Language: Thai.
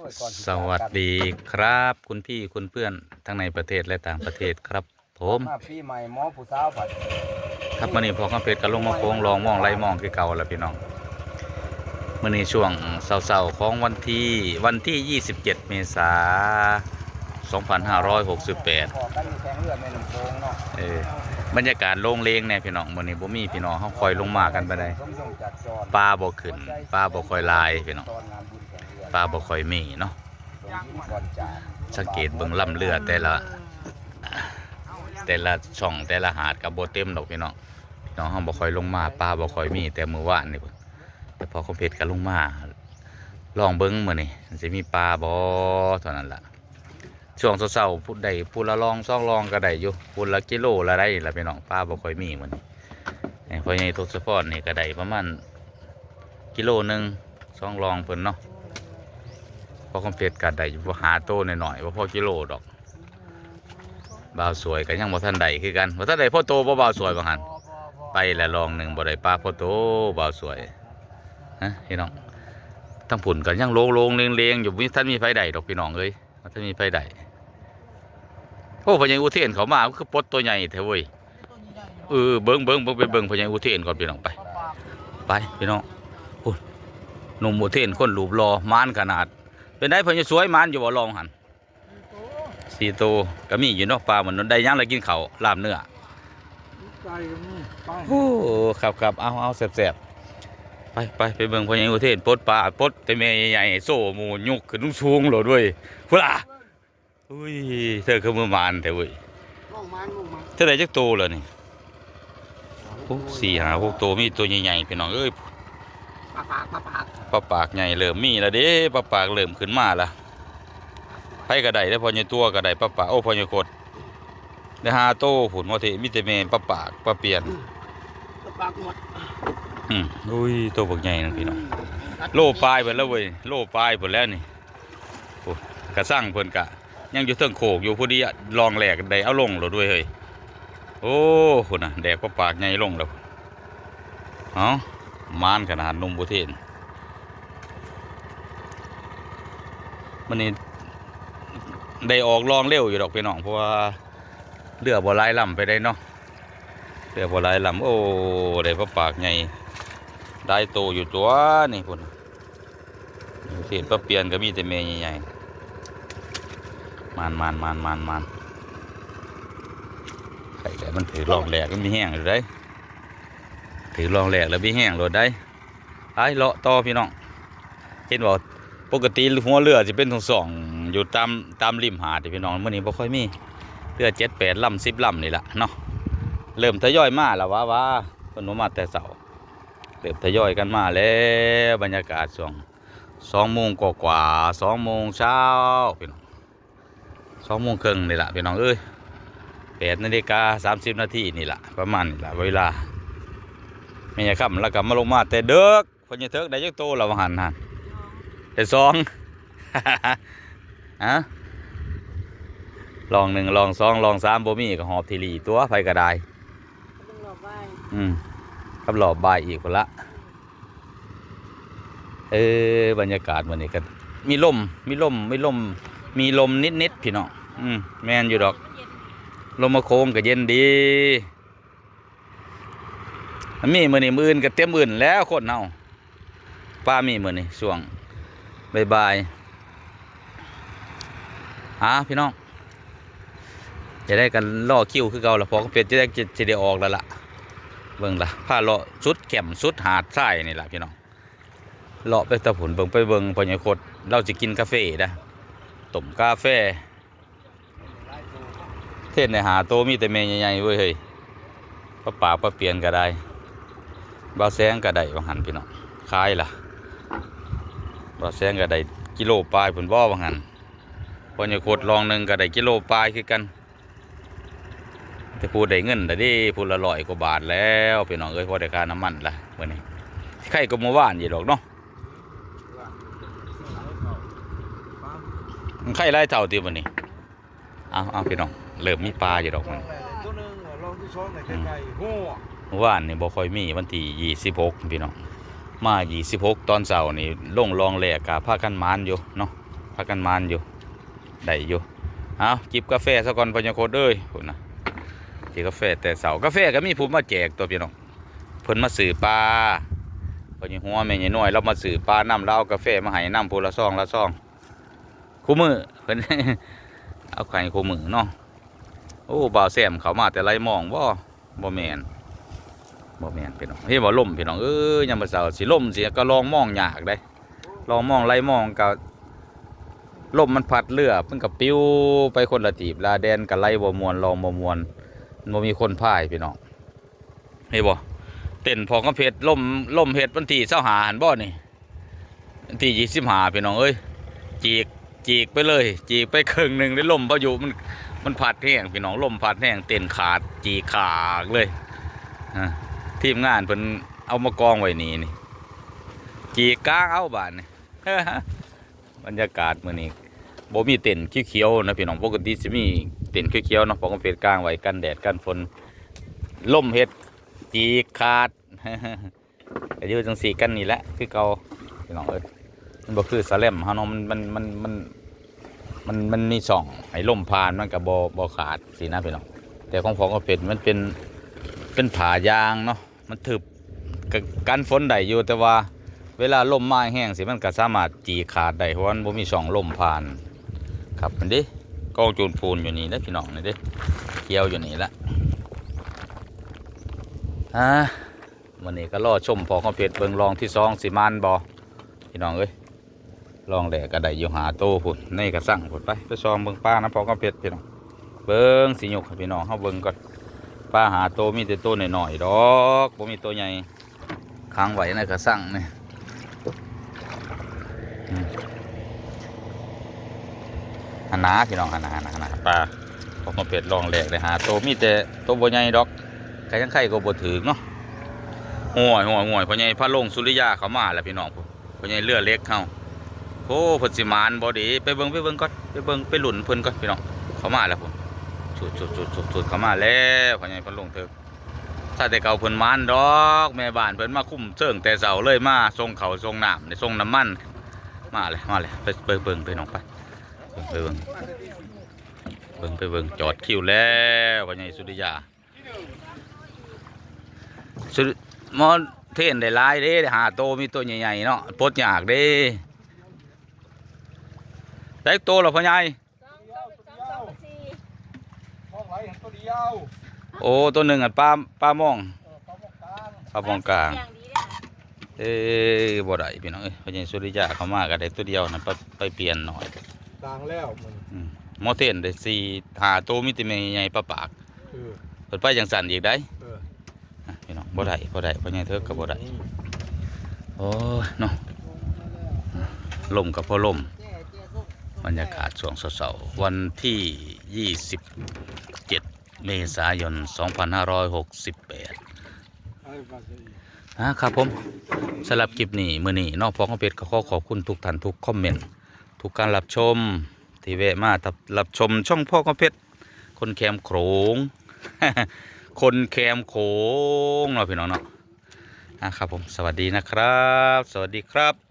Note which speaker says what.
Speaker 1: ไว้ก่อน
Speaker 2: สวัสดีครับ คุณพี่คุณเพื่อนทั้งในประเทศและต่างประเทศครับผม
Speaker 1: มาปีใหม่หมอผู้สาวผัด
Speaker 2: ครับมื่อนี้พอข้าเพชรก็ลงมาโค้งลองมองไล่มองคือเก่าแล้วพี่น้องมื่อนี้ช่วงเสาร์ๆของวันที่วันที่ 27 เมษายน2568
Speaker 1: พอกันมีแข่งเรือแม่น้ำโขงเนาะ
Speaker 2: เออบรรยากาศโล่งเลงแน่พี่น้องมื่อนี้บ่มีพี่น้องเขาคอยลงมากันไปได้
Speaker 1: สมยงจัดจร
Speaker 2: ปลาบ่ขึ้นปลาบ่ค่อยลายพี่น้อง ปลาบ่ค่อยมีเนาะสังเกตเบิ่งลำเรือแต่ละ แต่ละช่องแต่ละหาดกับโบเต็มดอกพี่น้องพี่น้องเขาบ่ค่อยลงมาปลาบ่ค่อยมี แต่มือว่านนี่เพิ่นแต่พอคอมเพชรกันลงมาลองเบิ้งมือนี่มันสิมีปลาบ่เท่านั้นล่ะช่วงเช้าๆพูดได้พูดละลองซ่องลองก็ได้อยู่พูดละกิโลละได้ละพี่น้องปลาบ่ค่อยมีมือนี้ไอ้พ่อใหญ่ทศพรนี่ก็ได้ประมาณกิโลหนึ่งซ่องลองเพิ่นเนาะ อคอมเพชรก็ได้อยู่หาโตหน่อยๆบ่พอกิโลดอกบ่าวสวยก็ยังบ่ทันได้คือกันบ่ทันได้พ่อโตบ่บ่าวสวยบ่หันไปแล้วลองหนึ่งบ่ได้ปลาพ่อโตบ่าวสวยฮะพี่น้องทั้งผุนก็ยังโลงโลงเลงเลงอยู่มีท่านมีไฟใดดอกพี่น้องเอ้ยท่านมีไฟใดโอ้พญาอุเทนเขามาคือปดตัวใหญ่แท้เว้ยเออเบิ่งเบิ่งเบิ่งไปเบิ่งพญาอุเทนก่อนพี่น้องไป ไปพี่น้องโอ้หนุ่มอุเทนคนรูปรอม้านขนาด เป็นได้พญาสวยมานอยู่บ่ลองหันสี่ตัวก็มีอยู่เนอกปลาเหมือนนนได้ย่างแล้วกินเขาวลาบเนื้อ
Speaker 1: ไก่ก็มีไป
Speaker 2: โอ้ครับครับเอาเอาแสบๆไปไปไปเบิ่งพญาอุเทนปลดปลาปลดแต่แม่ใหญ่ๆโซ่หมูยุกขึ้นนุ่งสูงโหลดด้วยพุ่นล่ะอุ้ยเธอคือมือมานแต่เว้ย
Speaker 1: ลงมันลงมัน
Speaker 2: เท่าไหรจักโตแล้วนี่โอ้สี่หาหกตัวมีตัวใหญ่ๆพี่น้องเอ้ย
Speaker 1: ปลาปากปลาปาก
Speaker 2: ปลาปากใหญ่เริ่มมีแล้วเด้ปลาปากเริ่มขึ้นมาละไผกระไดได้พอใหญ่ตัวกระไดปลาปากโอ้พอใหญ่กดได้หาโตผุนมาเทมิแต่แม่ปลาปากปลาเปลี่ยน
Speaker 1: ปลาปากหมด
Speaker 2: อืมอุ้ยตัวบักใหญ่นะพี่น้องโลปลายเพิ่นแล้วเว้ยโลปลายเพิ่นแล้วนี่โอ้กระสั่งเพิ่นกะ ยังอยู่เทิงโขกอยู่พอดีอะลองแหลกได้เอาลงแล้วด้วยเฮ้ยโอ้คุณน่ะแดกก็ปากใหญ่ลงแล้วเอา มานขนาดนมบุเทนมันนี่ได้ออกลองเร็วอยู่ดอกพี่น้องเพราะว่าเรือบ่ไหลายลำไปได้เนาะเรือบ่ไหลายลำโอ้ได้พระปากใหญ่ได้โตอยู่ตัวนี่พุ่นบุเทนปลาเปลี่ยนก็มีแต่เมย์ใหญ่ๆมันมันมันมันมันไข่แต่มันถือลองแหลกก็มีแห้งอยู่ได้ ถือลองแหลกแล้วมีแห้งโหลดได้ไอ้เลาะต่อพี่น้องเห็นบอกปกติหัวเรือจะเป็นทงสองอยู่ตามตามริมหาดพี่น้องเมื่อนี้บ่ค่อยมีเรือเจ็ดแปดลำสิบลำนี่แหละเนาะเริ่มทยอยมาแล้วว่าว่าเพิ่นมาแต่เสาเริ่มทยอยกันมาแล้วบรรยากาศช่วงสองโมงกว่าๆสองโมงเช้าพี่น้องสองโมงครึ่งนี่แหละพี่น้องเอ้ยแปดนาฬิกาสามสิบนาทีนี่แหละประมาณนี่แหละเวลา ไม่ใช่ค่ำแล้วก็มาลงมาแต่เด็กพญเถิกได้ยักโตแล้วว่าหันหันได้สองฮะลองหนึ่งลองสองลองสามโบมี่ก็หอบทีหลีตัวไฟกระได
Speaker 3: อื
Speaker 2: มกับหลอบใบอีกคนละเออบรรยากาศวันนี้ก็มีลมมีลมมีลมมีลมนิดๆพี่น้องอืมแม่นอยู่ดอก ลมมาโค้งก็เย็นดี มีมือนี่มืออื่นก็เต็มอื่นแล้วคนเฮาป้ามีมือนี่ช่วงบายๆอ่าพี่น้องจะได้กันล่อคิวคือเก่าละพอก็เปลี่ยนจะได้จะได้ออกแล้วล่ะเบิ่งละผ้าเลาะสุดแข็มสุดหาดทรายนี่ละพี่น้องเลาะไปตะผุนเบิ่งไปเบิ่งพอใหญ่โคตรเราจะกินกาแฟนะต้มกาแฟ เทศในหาโตมีแต่เมย์ใหญ่ๆเว้ยเฮ้ยปลาป่าปลาเปลี่ยนก็ได้ บาวแซงก็ได้บางหันพี่น้องขายล่ะบาวแซงก็ได้กิโลปลายผลบ่บางหันพอจะโคตรลองหนึ่งก็ได้กิโลปลายคือกัน แต่พูดได้เงินแต่ดิพูดละร้อยกว่าบาทแล้วพี่น้องเอ้ยพอได้ค่าน้ำมันละเมื่อนี้ใครก็มาว่านอยู่ดอกเนาะมันใครไล่เท่าตีวันนี้เอาเอาพี่น้องเริ่มมีปลาอยู่ดอกมัน
Speaker 1: ตัวหนึงลองที่สองในไก่ๆหัว
Speaker 2: เมื่อ วานนี่บ่ค่อยมีวันที่ยี่สิบหกพี่น้องมายี่สิบหกตอนเสาร์นี่ลงลองแหลกกาผ้ากันมานอยู่เนาะพักกันมานอยู่ได้อยู่เอาจิบกาแฟซะก่อนปัญญาโคตรเอ้ยพุ่นนะจิบกาแฟแต่เสาร์กาแฟก็มีผู้มาแจกตัวพี่น้องเพิ่นมาสื่อปลาปัญญาหัวแม่ใหญ่น้อยเรามาสื่อปลาน้ำเราเอากาแฟมาให้น้ำพูละซองละซองคู่มือเพิ่นเอาไข่คู่มือเนาะโอ้บ่าวแซมเขามาแต่ไรมองบ่บ่แมน บ่แมนพี่น้องเฮ้ยบ่ล่มพี่น้องเอ้ยยามมื้อเช้าสิล่มสิก็ลองมองยากได้ลองมองไล่มองกับลมมันพัดเรือมันกับปิ้วไปคนละจีบลาแดนกับไล่บ่มวนลองบ่มวนบ่มีคนพ่ายพี่น้องเฮ้ยบ่เต้นพอก็เพชรล่มล่มเพชรวันที่เสาหาหันบ่นี่วันที่ยี่สิบหาพี่น้องเอ้ยจีกจีกไปเลย จีกไปครึ่งหนึ่งได้ล่มพายุมันมันพัดแห้งพี่น้องล่มพัดแห้งเต้นขาดจีกขากเลยอะ ทีมงานเพิ่นเอามากองไว้นี่นี่จีกลางเอาบานนี่บรรยากาศมื้อนี้บ่มีเต็นท์เขียวๆนะพี่น้องปกติสิมีเต็นท์เขียวๆเนาะเพราะก็เป็นกลางไว้กันแดดกันฝนล่มเฮ็ดจีกขาดก็อยู่จังซี่กันนี่แหละคือเก่าพี่น้องเอ้ยมันบ่คือสแลมเฮาเนาะมันมันมันมันมันมันมีช่องให้ล่มผ่านมันก็บ่บ่ขาดสินะพี่น้องแต่ของผมก็เป็นมันเป็น เป็นผายางเนาะมันทึบก,กันฝนได้อยู่แต่ว่า เวลาลมมาแห้งสิมันก็สามารถจีขาดได้เพราะว่ามันบ่มีช่องลมผ่านครับมันดิกองจูนปูนอยู่นี่นะพี่น้องนี่เด้เกี่ยวอยู่นี่ละอ่าวันนี้ก็รอชมพอเขาเพชรเบิงลองที่ซองสิมานบอพี่น้องเอ้ยลองแหลกก็ได้อยู่หาโต้พุ่นในกระสั่งพุ่นไปไปซองเบิงป้านะพอเขาเพชรพี่น้องเบิงสิหยกพี่น้องเฮาเบิงก่อน ป้าหาโตมีแต่โตหน่อยๆดอกบ่มีโตใหญ่ค้างไหว้ในกระสั่งนี่ยหันหนาพี่น้องหันหนาหันหนาหันาปลาพอมาเป็ดลองแหลกเลยหาโตมีแต่ตัวบัวใหญ่ดอกใครยังไข่ก็บ่ถือเนาะห่วยห่วยห่วยพ่อใหญ่พระลงสุริยาเขามาแล้วพี่น้องพ่อใหญ่เรือเล็กเขาโอ้เพิ่นสิมานบ่ดีไปเบิ่งไปเบิ่งก่อนไปเบิ่งไปหลุนเพิ่นก่อนพี่น้องเขามาแล้วพุ่น สุดสุดสุดสุดสุดเขามาแล้วพ่อใหญ่พระลงเถิกถ้าแต่เก่าเพิ่นมานดอกแม่บ้านเพิ่นมาคุ้มเชิงแต่เสาเลยมาส่งเขาวส่งน้ำได้ส่งน้ำมันมาเลยมาเลยไปเบิ่งเบิ่งไปน้องไปไปเบิ่งเบิ่งไปเบิ่งจอดคิวแล้วพ่อใหญ่สุริยาสุริมอเทนได้ลายเด้หาโตมีตัวใหญ่ๆเนาะปดยากเด้ได้โตแล้วพ่อใหญ่
Speaker 3: สองสองสองสองสี่
Speaker 1: ห้อง ไหลเห็นตัวเดียว
Speaker 2: โอ้ตัวหนึ่งอะปลาปลามอง
Speaker 1: เออปลาหมกกลาง
Speaker 2: ปลามองกลาง
Speaker 3: อย่างดีเลย
Speaker 2: เอ้ยบ่ได้พี่น้องเอ้ยพ่อใหญ่สุริยาเขามาก็ได้ตัวเดียวนะไปไปเปลี่ยนหน่อย
Speaker 1: กลางแล้วมัน
Speaker 2: อืมหมอเทนได้สี่หาโตมีแต่แม่ใหญ่ปลาปาก
Speaker 1: เออ
Speaker 2: เปิดไปจังสั่นอีกได้
Speaker 1: เออ
Speaker 2: อะพี่น้องบ่ได้บ่ได้พ่อใหญ่เถิกก็บ่ได้โอ้ยเนาะลมกับพ่อลม บรรยากาศช่วงเสาร์ๆวันที่27 เมษายน 2568นะครับผมสำหรับคลิปนี้มือนี้นอกพอของเพชรก็ขอขอบคุณทุกท่านทุกคอมเมนต์ทุกการรับชมที่แวะมาตับรับชมช่องพ่อของเพชรคนแคมโขงคนแคมโขงเนาะพี่น้องเนาะอะครับผมสวัสดีนะครับ สวัสดีครับ